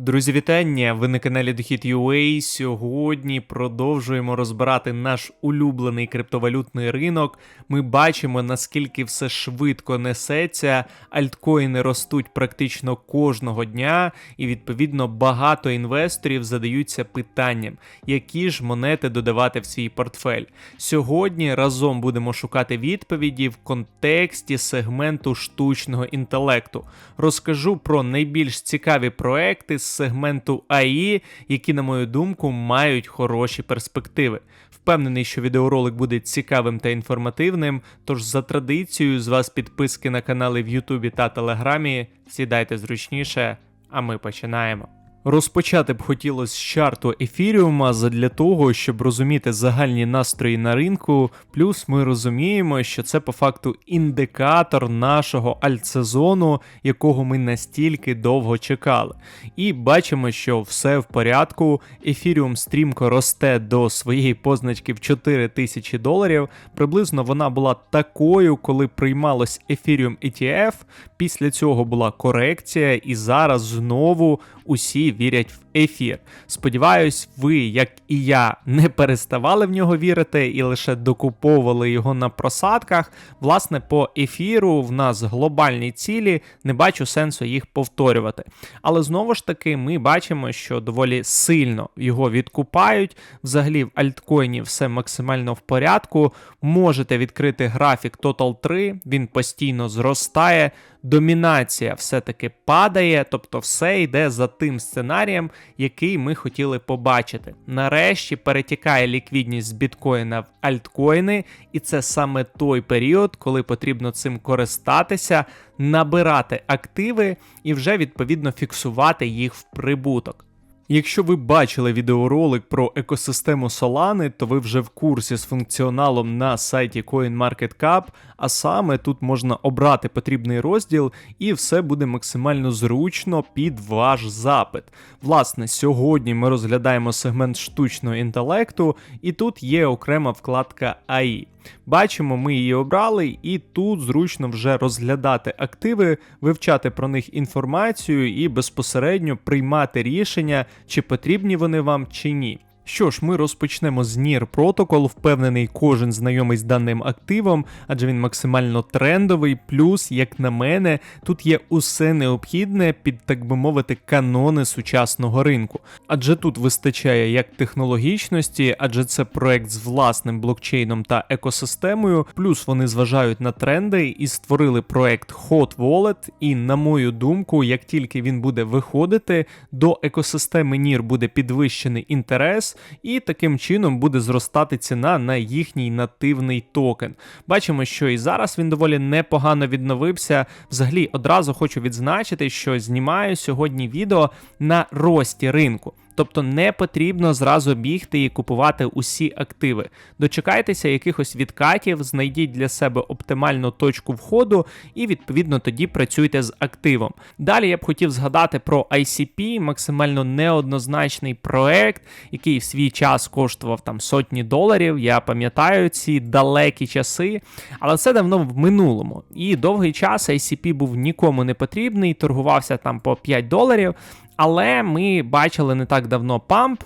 Друзі, вітання! Ви на каналі Дохід. Сьогодні продовжуємо розбирати наш улюблений криптовалютний ринок. Ми бачимо, наскільки все швидко несеться. Альткоїни ростуть практично кожного дня, і відповідно багато інвесторів задаються питанням, які ж монети додавати в свій портфель. Сьогодні разом будемо шукати відповіді в контексті сегменту штучного інтелекту. Розкажу про найбільш цікаві проекти сегменту АІ, які, на мою думку, мають хороші перспективи. Впевнений, що відеоролик буде цікавим та інформативним. Тож за традицією з вас підписки на канали в Ютубі та Телеграмі. Сідайте зручніше, а ми починаємо. Розпочати б хотілося з чарту ефіріума задля того, щоб розуміти загальні настрої на ринку. Плюс ми розуміємо, що це по факту індикатор нашого альтсезону, якого ми настільки довго чекали. І бачимо, що все в порядку. Ефіріум стрімко росте до своєї позначки в 4 тисячі доларів. Приблизно вона була такою, коли приймалось Ethereum ETF. Після цього була корекція, і зараз знову усі вірять в ефір. Сподіваюсь, ви, як і я, не переставали в нього вірити і лише докуповували його на просадках. Власне, по ефіру в нас глобальні цілі, не бачу сенсу їх повторювати. Але знову ж таки, ми бачимо, що доволі сильно його відкупають. Взагалі, в альткоїні все максимально в порядку. Можете відкрити графік Total 3, він постійно зростає. Домінація все-таки падає, тобто все йде за тим сценарієм, який ми хотіли побачити. Нарешті перетікає ліквідність з біткоїна в альткоїни, і це саме той період, коли потрібно цим користатися, набирати активи і вже відповідно фіксувати їх в прибуток. Якщо ви бачили відеоролик про екосистему Solana, то ви вже в курсі з функціоналом на сайті CoinMarketCap, а саме тут можна обрати потрібний розділ, і все буде максимально зручно під ваш запит. Власне, сьогодні ми розглядаємо сегмент штучного інтелекту, і тут є окрема вкладка AI. Бачимо, ми її обрали, і тут зручно вже розглядати активи, вивчати про них інформацію і безпосередньо приймати рішення, чи потрібні вони вам чи ні. Що ж, ми розпочнемо з NIR Protocol, впевнений, кожен знайомий з даним активом, адже він максимально трендовий. Плюс, як на мене, тут є усе необхідне під, так би мовити, канони сучасного ринку. Адже тут вистачає як технологічності, адже це проект з власним блокчейном та екосистемою. Плюс вони зважають на тренди і створили проект Hot Wallet. І, на мою думку, як тільки він буде виходити, до екосистеми NIR буде підвищений інтерес і таким чином буде зростати ціна на їхній нативний токен. Бачимо, що і зараз він доволі непогано відновився. Взагалі, одразу хочу відзначити, що знімаю сьогодні відео на рості ринку. Тобто не потрібно зразу бігти і купувати усі активи. Дочекайтеся якихось відкатів, знайдіть для себе оптимальну точку входу і відповідно тоді працюйте з активом. Далі я б хотів згадати про ICP, максимально неоднозначний проект, який в свій час коштував там сотні доларів. Я пам'ятаю ці далекі часи, але це давно в минулому. І довгий час ICP був нікому не потрібний, торгувався там по 5 доларів. Але ми бачили не так давно памп,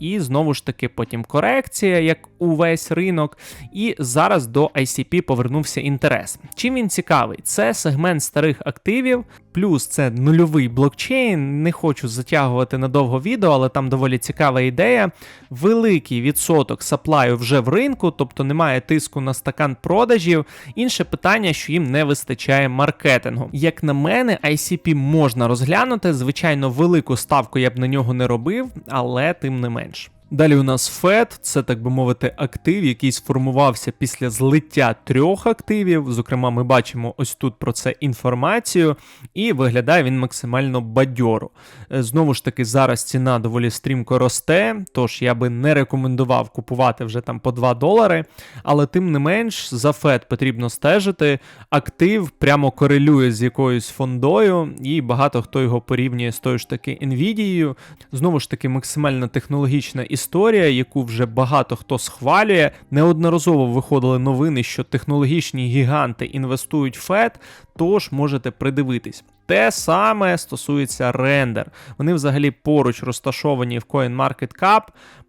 і знову ж таки потім корекція, як увесь ринок. І зараз до ICP повернувся інтерес. Чим він цікавий? Це сегмент старих активів, плюс це нульовий блокчейн. Не хочу затягувати на довго відео, але там доволі цікава ідея. Великий відсоток саплаю вже в ринку, тобто немає тиску на стакан продажів. Інше питання, що їм не вистачає маркетингу. Як на мене, ICP можна розглянути. Звичайно, велику ставку я б на нього не робив, але тим не менш. Далі у нас FED, це так би мовити, актив, який сформувався після злиття трьох активів. Зокрема, ми бачимо ось тут про це інформацію, і виглядає він максимально бадьоро. Е, знову ж таки, зараз ціна доволі стрімко росте, тож я би не рекомендував купувати вже там по 2 долари. Але тим не менш, за FED потрібно стежити. Актив прямо корелює з якоюсь фондою, і багато хто його порівнює з тою ж таки Nvidia. Знову ж таки, максимально технологічна історія історія, яку вже багато хто схвалює. Неодноразово виходили новини, що технологічні гіганти інвестують в ФЕД, тож можете придивитись. те саме стосується рендер. Вони взагалі поруч розташовані в CoinMarketCap.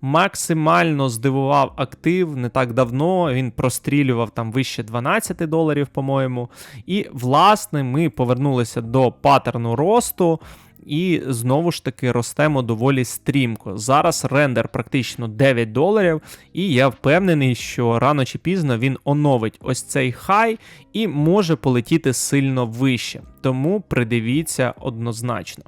Максимально здивував актив не так давно. Він прострілював там вище 12 доларів, по-моєму. І, власне, ми повернулися до паттерну росту. І знову ж таки ростемо доволі стрімко. Зараз рендер практично 9 доларів, і я впевнений, що рано чи пізно він оновить ось цей хай і може полетіти сильно вище. Тому придивіться однозначно.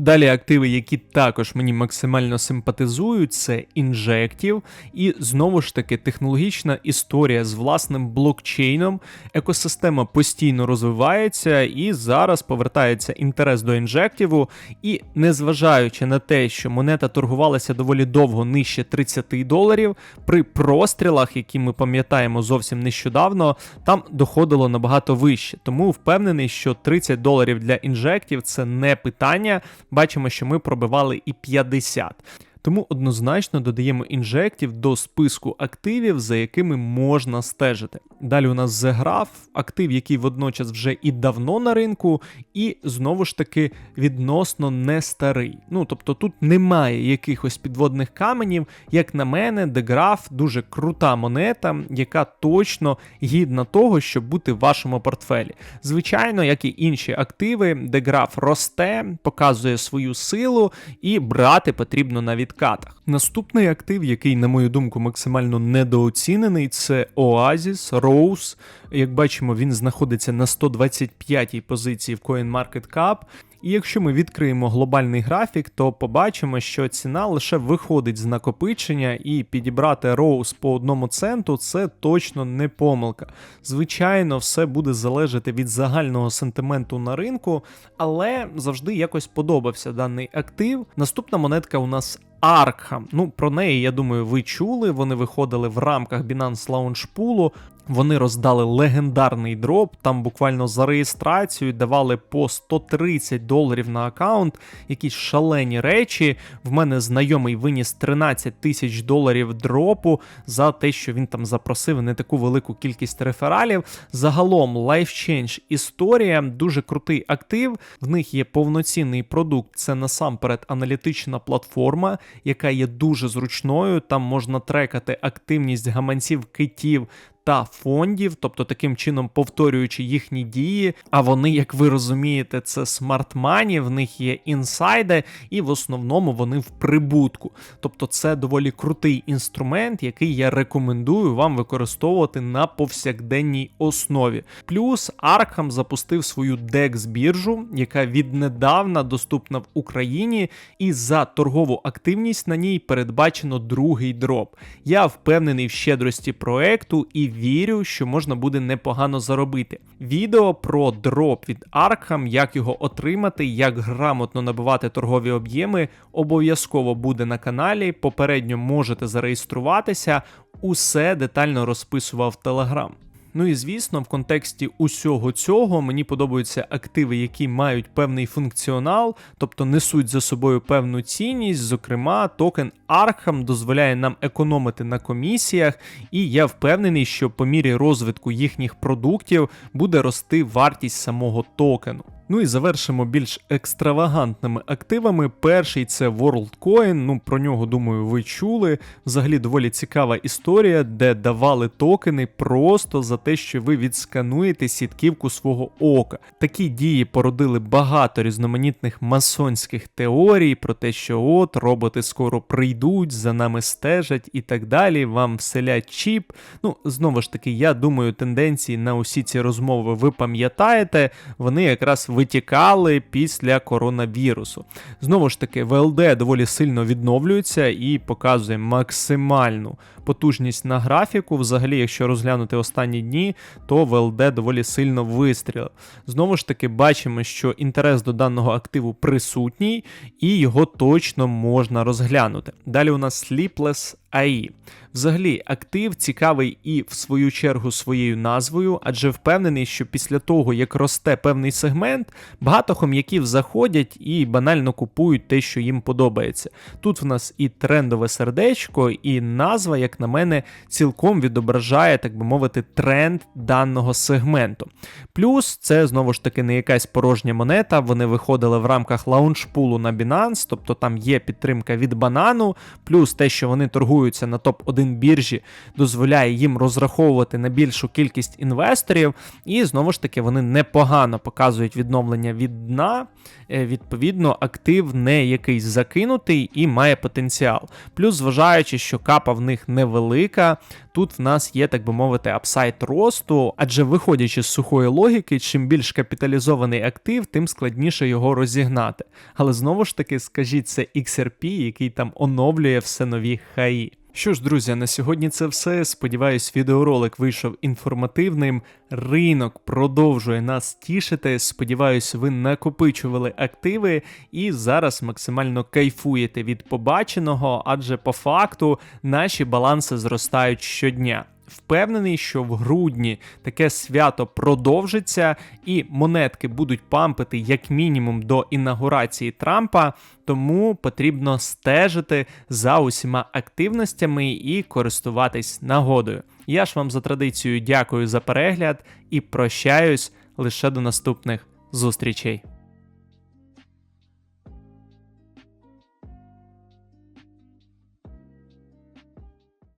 Далі активи, які також мені максимально симпатизують, це інжектів, і знову ж таки технологічна історія з власним блокчейном. Екосистема постійно розвивається, і зараз повертається інтерес до інжектіву. І незважаючи на те, що монета торгувалася доволі довго нижче 30 доларів, при прострілах, які ми пам'ятаємо зовсім нещодавно, там доходило набагато вище. Тому впевнений, що 30 доларів для інжектів це не питання бачимо, що ми пробивали і 50. Тому однозначно додаємо інжектів до списку активів, за якими можна стежити. Далі у нас The Graph, актив, який водночас вже і давно на ринку, і знову ж таки відносно не старий. Ну тобто тут немає якихось підводних каменів. Як на мене, The Graph дуже крута монета, яка точно гідна того, щоб бути в вашому портфелі. Звичайно, як і інші активи, The Graph росте, показує свою силу, і брати потрібно на відкатах. Наступний актив, який, на мою думку, максимально недооцінений, це Oasis, Rose. Як бачимо, він знаходиться на 125-й позиції в CoinMarketCap. І якщо ми відкриємо глобальний графік, то побачимо, що ціна лише виходить з накопичення, і підібрати роуз по одному центу це точно не помилка. Звичайно, все буде залежати від загального сентименту на ринку, але завжди якось подобався даний актив. Наступна монетка у нас Arkham. Ну, про неї, я думаю, ви чули. Вони виходили в рамках Binance Launch Pool. Вони роздали легендарний дроп. Там буквально за реєстрацію давали по 130 доларів на аккаунт. Якісь шалені речі. В мене знайомий виніс 13 тисяч доларів дропу за те, що він там запросив не таку велику кількість рефералів. Загалом Life Change історія, дуже крутий актив. В них є повноцінний продукт. Це насамперед аналітична платформа, яка є дуже зручною. Там можна трекати активність гаманців китів та фондів, тобто таким чином повторюючи їхні дії. А вони, як ви розумієте, це смарт-мані, в них є інсайди, і в основному вони в прибутку. Тобто це доволі крутий інструмент, який я рекомендую вам використовувати на повсякденній основі. Плюс Arkham запустив свою dex біржу яка віднедавна доступна в Україні, і за торгову активність на ній передбачено другий дроп. Я впевнений в щедрості проекту і вірю, що можна буде непогано заробити. Відео про дроп від Arkham, як його отримати, як грамотно набивати торгові об'єми, обов'язково буде на каналі. Попередньо можете зареєструватися. Усе детально розписував Telegram. Ну і звісно, в контексті усього цього мені подобаються активи, які мають певний функціонал, тобто несуть за собою певну цінність. Зокрема, токен Arkham дозволяє нам економити на комісіях, і я впевнений, що по мірі розвитку їхніх продуктів буде рости вартість самого токену. Ну і завершимо більш екстравагантними активами. Перший це WorldCoin, Ну про нього думаю, ви чули. Взагалі доволі цікава історія, де давали токени просто за те, що ви відскануєте сітківку свого ока. Такі дії породили багато різноманітних масонських теорій про те, що от роботи скоро прийдуть, за нами стежать і так далі. Вам вселять чіп. Ну знову ж таки, я думаю, тенденції на усі ці розмови ви пам'ятаєте. Вони якраз витікали після коронавірусу. Знову ж таки, ВЛД доволі сильно відновлюється і показує максимальну потужність на графіку. Взагалі, якщо розглянути останні дні, то ВЛД доволі сильно вистрілив. Знову ж таки, бачимо, що інтерес до даного активу присутній, і його точно можна розглянути. Далі у нас Sleepless AI. Взагалі, актив цікавий і в свою чергу своєю назвою, адже впевнений, що після того, як росте певний сегмент, багато хом'яків заходять і банально купують те, що їм подобається. Тут в нас і трендове сердечко, і назва, як на мене, цілком відображає, так би мовити, тренд даного сегменту. Плюс це знову ж таки не якась порожня монета. Вони виходили в рамках лаунчпулу на Binance, тобто там є підтримка від банану, плюс те, що вони торгуються на топ-1 біржі, дозволяє їм розраховувати на більшу кількість інвесторів, і знову ж таки вони непогано показують відновлення від дна. Е, Відповідно, актив не якийсь закинутий і має потенціал. Плюс, зважаючи, що капа в них невелика, тут в нас є, так би мовити, апсайт росту, адже виходячи з сухої логіки, чим більш капіталізований актив, тим складніше його розігнати. Але знову ж таки, скажіть, це XRP, який там оновлює все нові хаї. Що ж, друзі, на сьогодні це все. Сподіваюсь, відеоролик вийшов інформативним. Ринок продовжує нас тішити. Сподіваюсь, ви накопичували активи і зараз максимально кайфуєте від побаченого, адже по факту наші баланси зростають щодня. Впевнений, що в грудні таке свято продовжиться, і монетки будуть пампити як мінімум до інаугурації Трампа, тому потрібно стежити за усіма активностями і користуватись нагодою. Я ж вам за традицією дякую за перегляд і прощаюсь лише до наступних зустрічей.